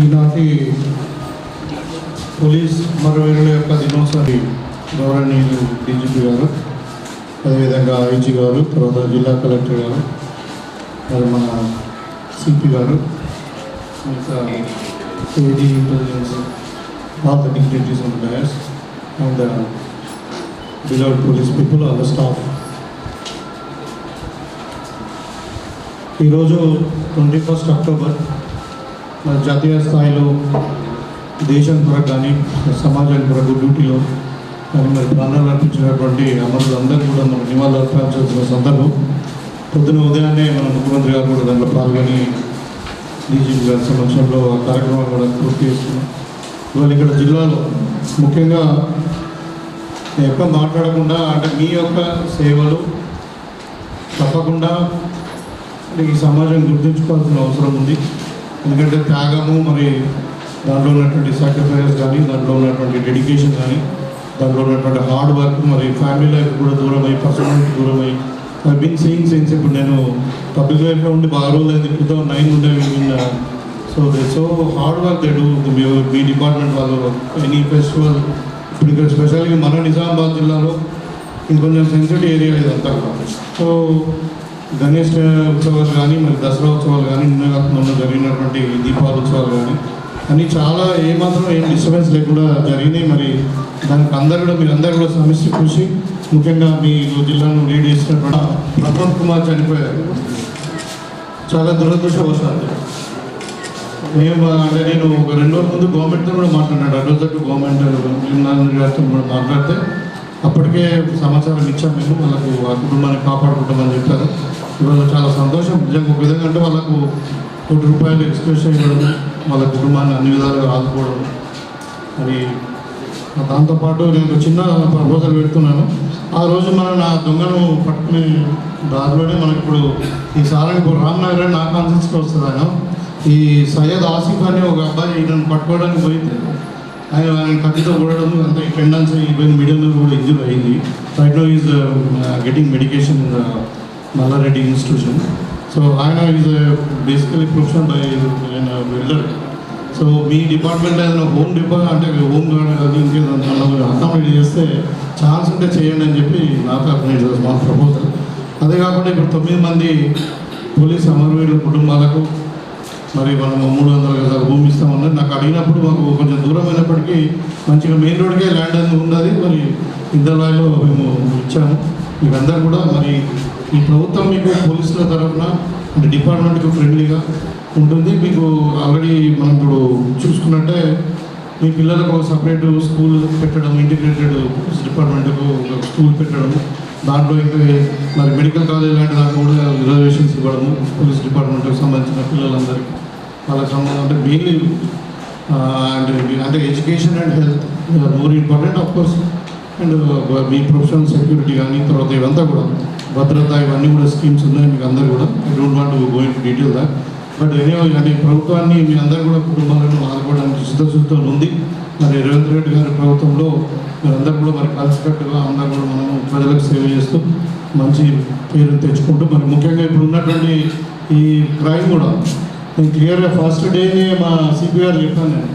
ఈనాటి పోలీస్ మరవీరుల యొక్క దినోత్సవాన్ని గౌరవనీయులు డీజీపీ గారు అదేవిధంగా ఐజీ గారు తర్వాత జిల్లా కలెక్టర్ గారు మరి మన సిపి గారు ఇంకా AD intelligence all the dignities and dais and beloved police people all the staff. ఈరోజు ట్వంటీ ఫస్ట్ అక్టోబర్ జాతీయ స్థాయిలో దేశం కొరకు కానీ సమాజం కొరకు డ్యూటీలో కానీ మరి ప్రాణాలు అర్పించినటువంటి అమరులందరూ కూడా మనం నివాళులు అర్పించాల్సిన సందర్భం. పొద్దున ఉదయాన్నే మన ముఖ్యమంత్రి గారు కూడా దాంట్లో పాల్గొని డీజీపీ గారి సమక్షంలో ఆ కార్యక్రమాలు కూడా పూర్తి చేస్తున్నాం ఇవాళ ఇక్కడ జిల్లాలో ముఖ్యంగా ఎక్కడ మాట్లాడకుండా అంటే మీ యొక్క సేవలు తప్పకుండా ఈ సమాజం గుర్తుంచుకోవాల్సిన అవసరం ఉంది. ఎందుకంటే త్యాగము మరి దాంట్లో ఉన్నటువంటి సాక్రిఫైస్ కానీ దాంట్లో ఉన్నటువంటి డెడికేషన్ కానీ దాంట్లో ఉన్నటువంటి హార్డ్ వర్క్ మరి ఫ్యామిలీ లైఫ్ కూడా దూరం అయ్యి పర్సనల్ దూరం అయ్యి ఐ బిన్ సీయింగ్ సీన్స్ ఇప్పుడు నేను పబ్లిక్ లైఫ్లో ఉండి బాగా రోజులైంది టూ థౌసండ్ నైన్ ఉండే so they so hard work they do me department వాళ్ళు ఎనీ ఫెస్టివల్ ఇప్పుడు ఇక్కడ స్పెషల్గా మన నిజామాబాద్ జిల్లాలో ఇది కొంచెం సెన్సిటివ్ ఏరియా ఇదంతా సో గణేష్ ఉత్సవాలు కానీ మరి దసరా ఉత్సవాలు కానీ నిన్న జరిగినటువంటి దీపావళి ఉత్సవాలు కానీ అన్నీ చాలా ఏమాత్రం ఏం డిస్టర్బెన్స్ లేకుండా జరిగినాయి. మరి దానికి అందరు కూడా మీరు అందరు కూడా సమిష్టి కృషి ముఖ్యంగా మీ జిల్లాను లీడ్ చేసినటువంటి ప్రమోద్ కుమార్ చనిపోయారు. చాలా దురదృష్టవశాలు మేము అంటే నేను ఒక రెండు రోజుల ముందు గవర్నమెంట్తో కూడా మాట్లాడినాడు అడ్వకేట్ గవర్నమెంట్ గారితో కూడా మాట్లాడితే అప్పటికే సమాచారం ఇచ్చాం మేము. వాళ్ళకు ఆ కుటుంబాన్ని కాపాడుకుంటామని చెప్పారు. ఈరోజు చాలా సంతోషం. నిజంగా ఒక విధంగా అంటే వాళ్ళకు కోటి రూపాయలు ఎక్స్ప్రెస్ చేయడం వాళ్ళ కుటుంబాన్ని అన్ని విధాలుగా ఆదుకోవడం. మరి దాంతోపాటు నేను చిన్న ప్రపోజల్ పెడుతున్నాను. ఆ రోజు మనం నా దొంగను పట్టుకునే దారిలోనే మనకి ఇప్పుడు ఈ సారంగపూర్ రామ్నగర్ నా కాన్సెన్స్కి వస్తుంది ఆయన. ఈ సయ్యద్ ఆసిఫ్ అని ఒక అబ్బాయి నన్ను పట్టుకోవడానికి పోయింది. ఆయన ఆయన కత్తితో కూడడం అంత టెండెన్స్ ఈవెన్ మీడియంలో కూడా ఇంజూర్ అయింది. Right now is getting medication in Mallareddy institution. So ఆయన is basically profession by welder so me department ఏదైనా హోమ్ డిపా అంటే హోమ్ గార్డ్ అది ఇంకేదైనా అకామిడేట్ చేస్తే ఛాన్స్ ఉంటే చేయండి అని చెప్పి నా తరఫున మా ప్రపోజల్ అదే కాకుండా ఇప్పుడు తొమ్మిది మంది పోలీస్ అమరవీరుల కుటుంబాలకు మరి మనం మూడు వందల గజాలు భూమి ఇస్తామన్నది నాకు అడిగినప్పుడు మాకు కొంచెం దూరం అయినప్పటికీ మంచిగా మెయిన్ రోడ్కే ల్యాండ్ అనేది ఉన్నది. మరి ఇందర్వాయిలో మేము ఇచ్చాము. మీరందరూ కూడా మరి ఈ ప్రభుత్వం మీకు పోలీసుల తరఫున అంటే డిపార్ట్మెంట్కి ఫ్రెండ్లీగా ఉంటుంది. మీకు ఆల్రెడీ మనం ఇప్పుడు చూసుకున్నట్టే మీ పిల్లలకు ఒక సపరేట్ స్కూల్ పెట్టడం ఇంటిగ్రేటెడ్ డిపార్ట్మెంట్కు ఒక స్కూల్ పెట్టడం దాంట్లో ఇంకా మరి మెడికల్ కాలేజ్ లాంటి దాంట్లో కూడా రిజర్వేషన్స్ ఇవ్వడము పోలీస్ డిపార్ట్మెంట్కి సంబంధించిన పిల్లలందరికీ. వాళ్ళకి సంబంధం అంటే మెయిన్లీ అంటే అంటే education and health more important of course and me professional security కానీ తర్వాత ఇవంతా కూడా భద్రత ఇవన్నీ కూడా స్కీమ్స్ ఉన్నాయి మీకు అందరు కూడా. I don't want go in detail the but any అంటే ప్రభుత్వాన్ని మీ అందరు కూడా కుటుంబాలను ఆదుకోవడానికి సిద్ధశుద్ధితో ఉంది. మరి రేవంత్ రెడ్డి గారి ప్రభుత్వంలో మీరందరూ కూడా మరి కలిసికట్టుగా అందరూ కూడా మనము ప్రజలకు సేవ చేస్తూ మంచి పేరు తెచ్చుకుంటూ మరి ముఖ్యంగా ఇప్పుడు ఉన్నటువంటి ఈ క్రైమ్ కూడా. నేను క్లియర్గా ఫస్ట్ డేనే మా సిపిఆర్ చెప్పాను నేను.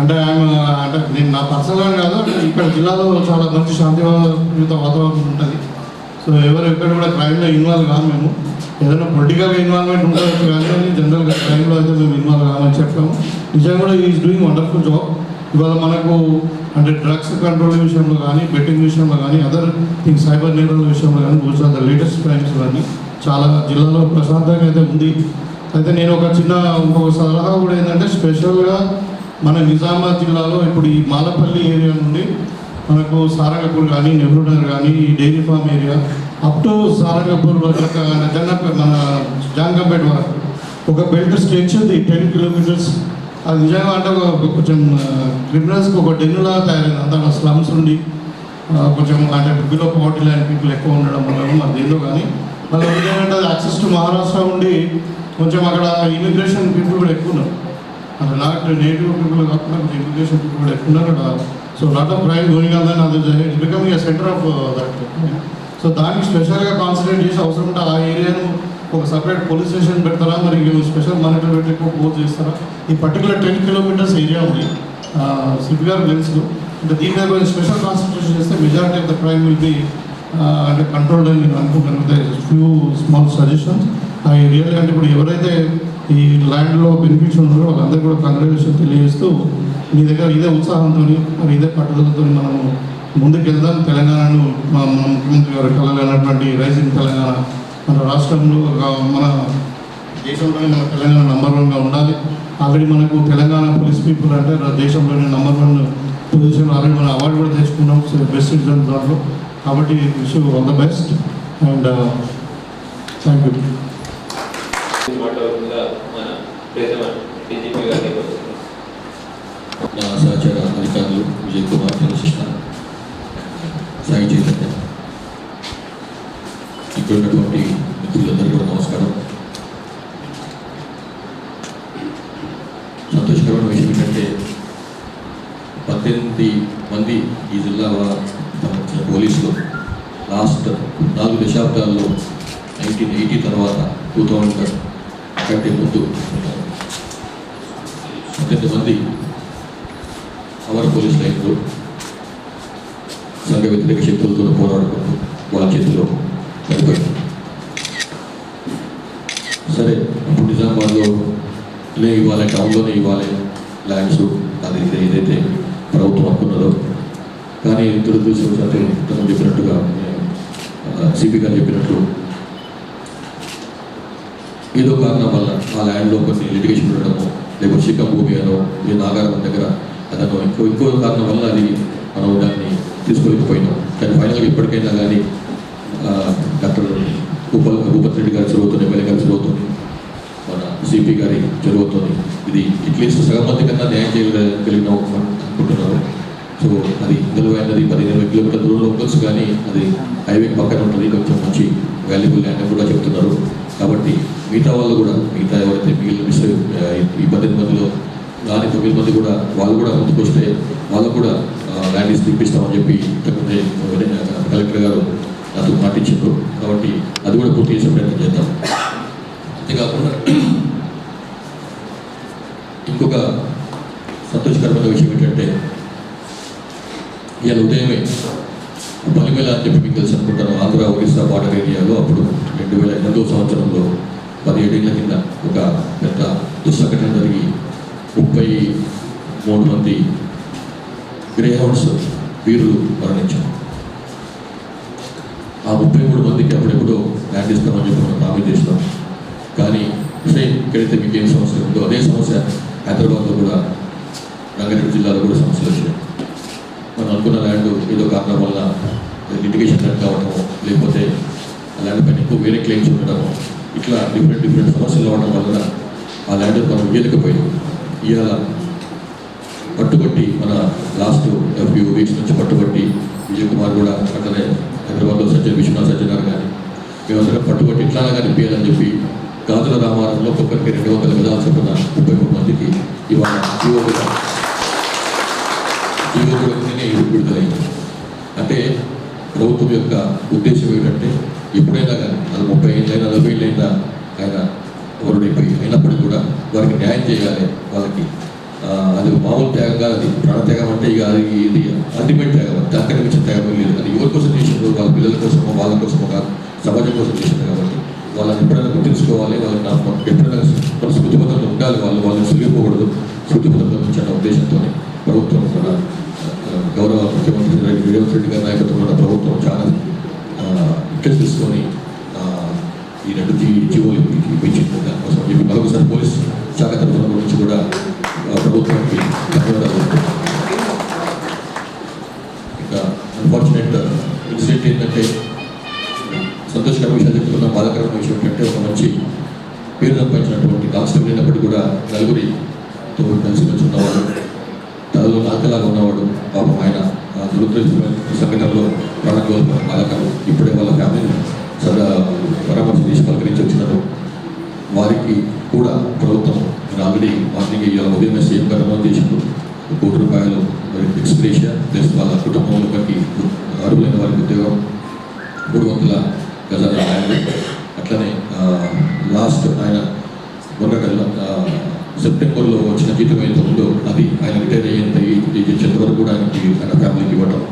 అంటే ఆమె అంటే నేను నా పర్సనల్గా కాదు ఇక్కడ జిల్లాలో చాలా మంచి శాంతియుత వాతావరణం ఉంటుంది. సో ఎవరు ఎక్కడ కూడా క్రైమ్లో ఇన్వాల్వ్ కాదు మేము. ఏదైనా పొలిటికల్గా ఇన్వాల్వ్మెంట్ ఉండవచ్చు కానీ జనరల్గా క్రైమ్లో అయితే మేము ఇన్వాల్వ్ కామని చెప్పాము. నిజంగా కూడా ఈజ్ డూయింగ్ వండర్ఫుల్ జాబ్ ఇవాళ మనకు అంటే డ్రగ్స్ కంట్రోల్ విషయంలో కానీ బెట్టింగ్ విషయంలో కానీ అదర్ థింగ్స్ సైబర్ నేరాల విషయంలో కానీ those are the latest crimes కానీ చాలా జిల్లాలో ప్రశాంతంగా అయితే ఉంది. అయితే నేను ఒక చిన్న ఇంకొక సలహా కూడా ఏంటంటే స్పెషల్గా మన నిజామాబాద్ జిల్లాలో ఇప్పుడు ఈ మాలపల్లి ఏరియా నుండి మనకు సారంగపూర్ కానీ నెహ్రూ నగర్ కానీ dairy farm area up to Sarangpur వరకు జన్నపేట మన జాంగంపేట వరకు. ఒక బెల్ట్ స్ట్రెచ్ ఉంది టెన్ కిలోమీటర్స్ అది నిజంగా అంటే కొంచెం క్రిమినల్స్కి ఒక డెన్నులా తయారైంది. అంత స్లమ్స్ ఉండి కొంచెం అంటే బిలో పవర్టీ లైన్ పీపుల్ ఎక్కువ ఉండడం వల్ల మాకు దేనిలో కానీ మళ్ళీ ఏంటంటే అది యాక్సెస్ టు మహారాష్ట్ర ఉండి కొంచెం అక్కడ ఇమిగ్రేషన్ పీపుల్ కూడా ఎక్కువ ఉన్నారు. అంటే నాకు నేటివ్ పీపుల్ కాకుండా కొంచెం ఇమిగ్రేషన్ పీపుల్ కూడా ఎక్కువ ఉన్నారు. అక్కడ so lot of crime going on then అది it's becoming centre of that so దానికి స్పెషల్గా కాన్సన్ట్రేట్ చేసి అవసరం ఉంటే ఆ ఏరియాను ఒక సపరేట్ పోలీస్ స్టేషన్ పెడతారా? మరి స్పెషల్ మానిటర్ పెట్టి పోజ్ చేస్తారా? ఈ పర్టికులర్ టెన్ కిలోమీటర్స్ ఏరియా ఉంది సిపి గారు తెలుసు. అంటే దీని మీద కొంచెం స్పెషల్ కాన్సన్ట్రేషన్ చేస్తే majority of the crime will be అంటే కంట్రోల్డ్ అని నేను అనుకుంటాను ఫ్యూ స్మాల్ సజెషన్స్ ఆ ఏరియాలో అంటే ఇప్పుడు ఎవరైతే ఈ ల్యాండ్లో బెనిఫిట్స్ ఉన్నారో వాళ్ళందరూ కూడా కంగ్రాచులేషన్ తెలియజేస్తూ మీ దగ్గర ఇదే ఉత్సాహంతో మరి ఇదే పట్టుదలతో మనము ముందుకెళ్దాం. తెలంగాణను మా మన ముఖ్యమంత్రి గారు కలగనటువంటి రైజింగ్ తెలంగాణ మన రాష్ట్రంలో ఒక మన దేశంలోనే మన తెలంగాణ నంబర్ వన్గా ఉండాలి. ఆల్రెడీ మనకు తెలంగాణ పోలీస్ పీపుల్ అంటే దేశంలోనే నంబర్ వన్ పొజిషన్ ఆల్రెడీ మనం అవార్డు కూడా తెచ్చుకున్నాం. బెస్ట్ రిజల్ట్ దాంట్లో. కాబట్టి wish all the best and thank you మాట్లాడకుండా మన ప్రీతమ డీజీపీ గారిని నా సహచర అధికారులు విజయ్ కుమార్ చంద్రశేఖర్ సాయి చైతన్య. ఇక్కడ ఉన్నటువంటి మిత్రులందరికీ కూడా నమస్కారం. సంతోషకరమైన విషయం ఏంటంటే పద్దెనిమిది మంది ఈ జిల్లా పోలీసులు లాస్ట్ నాలుగు దశాబ్దాల్లో నైన్టీన్ ఎయిటీ తర్వాత టూ థౌజండ్ కంటే ముందు పద్దెనిమిది మంది అమర పోలీస్ లైన్లో సంఘ వ్యతిరేక శక్తులతో పోరాడుకుంటూ వాళ్ళ చేతిలో చనిపోయింది సరే ఇప్పుడు నిజామాబాద్లో లే ఇవ్వాలి టౌన్లోనే ఇవ్వాలి ల్యాండ్స్ అది ఏదైతే ప్రభుత్వం అనుకున్నదో. కానీ దురదృష్టవశాత్తు తను చెప్పినట్టుగా సిపి గారు చెప్పినట్లు ఏదో కారణం వల్ల ఆ ల్యాండ్లో కొన్ని లిటిగేషన్ ఉండడము లేకపోతే శిఖం భూమి అనో ఈ నాగారం దగ్గర అదనో ఇంకో ఇంకో కారణం వల్ల అది మనం దాన్ని తీసుకోలేకపోయినాం. కానీ ఫైనల్గా ఇప్పటికైనా కానీ డాక్టర్ భూపల్ భూపత్ రెడ్డి గారి చదువుతుంది ఎమ్మెల్యే గారి చదువుతుంది మన సిపి గారి చదువుతుంది ఇది అట్లీస్ట్ సగం మంది కన్నా న్యాయం చేయగలిగినాం అనుకుంటున్నారు సో అది ఇందులో పదిహేను కిలోమీటర్ల దూరంలో ఉండొచ్చు కానీ అది హైవే పక్కన ఉంటుంది కొంచెం మంచి వాల్యుబుల్ ల్యాండ్ అని కూడా చెప్తున్నారు. కాబట్టి మిగతా వాళ్ళు కూడా మిగతా ఎవరైతే మిగిలిన మిస్ ఈ పద్దెనిమిది మందిలో దాని తొమ్మిది మంది కూడా వాళ్ళు కూడా ముందుకు వస్తే వాళ్ళకు కూడా ల్యాండ్ ఇస్తే చెప్పి ఇంతకుముందే కలెక్టర్ గారు నాతో మాటించారు కాబట్టి అది కూడా పూర్తి చేసే ప్రయత్నం చేద్దాం. అంతేకాకుండా ఇంకొక సంతోషకరమైన విషయం ఏంటంటే ఇవాళ ఉదయమే బలిమేళ అని చెప్పి మీకు తెలుసు అనుకుంటాను. ఆంధ్ర ఒరిస్సా బార్డర్ ఏరియాలో అప్పుడు రెండు వేల ఎనిమిదో సంవత్సరంలో పదిహేడేళ్ళ కింద ఒక పెద్ద దుస్సంఘటన జరిగి ముప్పై మూడు మంది గ్రేహౌండ్స్ వీరులు మరణించారు. ఆ ముప్పై మూడు మందికి అప్పుడెప్పుడో ల్యాండ్ ఇస్తామని చెప్పి మనం హామీ చేస్తాం. కానీ సేమ్ ఎక్కడైతే మీకు ఏం సమస్య ఉందో అదే సమస్య హైదరాబాద్లో కూడా రంగారెడ్డి జిల్లాలో కూడా సమస్యలు వచ్చాయి. మనం అనుకున్న ల్యాండ్ ఏదో కారణం వల్ల లిటిగేషన్ రన్ కావడము లేకపోతే ల్యాండ్ పైన ఎక్కువ వేరే క్లెయిమ్స్ ఉండడము ఇట్లా డిఫరెంట్ డిఫరెంట్ సమస్యలు రావడం వలన ఆ ల్యాండ్ మనం ఇయ్యలేకపోయాం ఇవాళ పట్టుబట్టి మన లాస్ట్ ఫ్యూ వీక్స్ నుంచి పట్టుబట్టి విజయ్ కుమార్ కూడా అట్లనే హైదరాబాద్లో సజ్జన్ విశ్వనాథ్ సజ్జనార్ కానీ మేమందరం పట్టుబట్టి ఇట్లా కనిపించాలని చెప్పి గాజుల రామారంలో ఒక్కొక్కరికి రెండు వందల విధాలు చెప్పిన ముప్పై మూడు మందికి ఇవాళ జీవో కూడా జీవో కూడా విడుదలైంది. అంటే ప్రభుత్వం యొక్క ఉద్దేశం ఏంటంటే ఎప్పుడైనా కానీ అది ముప్పై ఏళ్ళైనా నలభై ఏళ్ళైనా ఆయన వరుడైపోయి అయినప్పటికీ కూడా వారికి న్యాయం చేయాలి వాళ్ళకి. అది మామూలు త్యాగం కాదు అది ప్రాణత్యాగం అంటే ఇక అది ఇది అల్టిమేట్ త్యాగం దానికన్నా మించిన త్యాగం లేదు. అది ఎవరి కోసం చేసిండ్రు వాళ్ళ పిల్లల కోసమో వాళ్ళ కోసమో కాదు సమాజం కోసం చేసింది కాబట్టి వాళ్ళని ఎప్పుడైనా గుర్తించుకోవాలి వాళ్ళని ఎప్పుడైనా మన శృతిపథంలో ఉండాలి వాళ్ళు వాళ్ళని సులిగిపోకూడదు శృతిపథంలో ఉంచాలన్న ఉద్దేశంతోనే ప్రభుత్వం కూడా ఆ, గౌరవ ముఖ్యమంత్రి రెడ్డి రేవంత్ రెడ్డి గారి నాయకత్వంలో ప్రభుత్వం చాలా ఇక్కడ తీసుకొని ఈ రెండు జీ జీవోలు ఇప్పించింది. దానికోసం చెప్పి మరొకసారి పోలీస్ శాఖ తరఫున గురించి కూడా ప్రభుత్వానికి ధన్యవాదాలు. ఇంకా అన్ఫార్చునేట్ ఇన్సిడెంట్ ఏంటంటే సంతోషకర విషయాలు చెప్తున్న బాధాకరమైన విషయం ఏంటంటే ఒక మంచి పేరు సంపాదించినటువంటి కానిస్టేబుల్ అయినప్పటికీ కూడా నలుగురితో కలిసి వచ్చి ఉన్నవాడు తనలో నాకలాగా ఉన్నవాడు పాపం ఆయన దురదృష్టమైన సంఘటనలో ప్రాణం కోల్పోయిన బాలకరు ఇప్పుడే వాళ్ళ ఫ్యామిలీ సదా పరామర్శ తీసి వచ్చినారు. వారికి కూడా ప్రభుత్వం రాబడి ఆల్రెడీ మార్నింగ్ ఇవాళ ఉదయం సీఎం గారు అమలు చేసిండు. కోటి రూపాయలు ఎక్స్ప్రేషియా ప్లస్ వాళ్ళ కుటుంబంలోకి అర్హులైన వారికి ఉద్యోగం మూడు వందల గజాల అట్లనే లాస్ట్ ఆయన మొన్న సెప్టెంబర్లో వచ్చిన జీతం ఏదైతే ఉందో అది ఆయన రిటైర్ అయ్యేంత ఇచ్చేంత వరకు కూడా ఆయనకి ఆయన ఫ్యామిలీకి ఇవ్వడం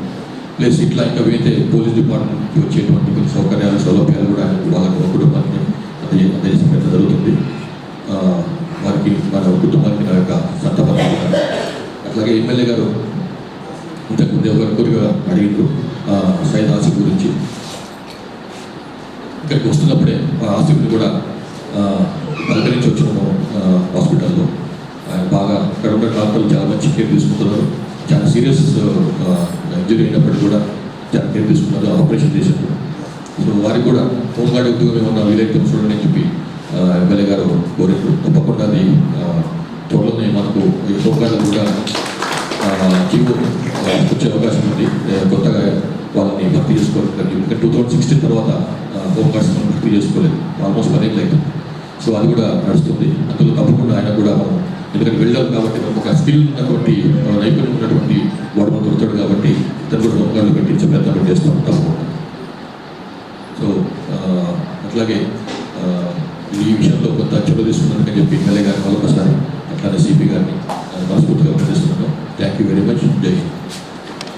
ప్లస్ ఇట్లా ఇంకా వేరే పోలీస్ డిపార్ట్మెంట్కి వచ్చేటువంటి కొన్ని సౌకర్యాలు సౌలభ్యాలు కూడా ఆయనకు వాళ్ళ కుటుంబానికి అందజేసిన జరుగుతుంది. వారికి మన కుటుంబానికి నా యొక్క సంతాపం అట్లాగే ఎమ్మెల్యే గారు ఇంతకుముందు ఎవరి కోరిక అడిగిండ్రు సైద్ ఆసిఫ్ గురించి. ఇక్కడికి వస్తున్నప్పుడే ఆ ఆసిఫ్ని కూడా పలకరించి వచ్చినాము హాస్పిటల్లో. ఆయన బాగా అక్కడ ఉన్న డాక్టర్లు చాలా మంచి కేర్ తీసుకుంటున్నారు. చాలా సీరియస్ ఇంజరీ అయినప్పటికీ కూడా చాలా కేర్ తీసుకున్నారు ఆపరేషన్ చేశారు సో వారికి కూడా హోంగార్డ్ ఉద్యోగం ఏమన్నా వీలైతే చూడండి అని చెప్పి ఎమ్మెల్యే గారు కోరిండ్రు తప్పకుండా అది త్వరలోనే మనకు ఈ హోంగార్డ్ కూడా జీవో వచ్చే అవకాశం ఉంది. కొత్తగా వాళ్ళని భర్తీ చేసుకోవాలి ఇంకా టూ థౌజండ్ సిక్స్టీన్ తర్వాత హోంగార్డ్స్ మనం భర్తీ చేసుకోలేదు. ఆల్మోస్ట్ పదేళ్ళు అవుతుంది సో అది కూడా నడుస్తుంది. అందులో తప్పకుండా ఆయన కూడా మనం ఎందుకంటే వెళ్ళాం కాబట్టి మనకు ఒక స్కిల్ ఉన్నటువంటి ఆ, నైపుణ్యం ఉన్నటువంటి వాడు మనం దొరుకుతాడు కాబట్టి ఇతను కూడా హోంగార్డులు పెట్టించి ప్రయత్నం చేస్తూ ఉంటాం సో అట్లాగే ఈ విషయంలో కొంత చొరవ తీసుకున్నానని చెప్పి ఎమ్మెల్యే గారిని మరొకసారి అట్లానే సిపి గారిని మనస్ఫూర్తిగా ప్రశ్నిస్తున్నాను థ్యాంక్ యూ వెరీ మచ్ జై హింద్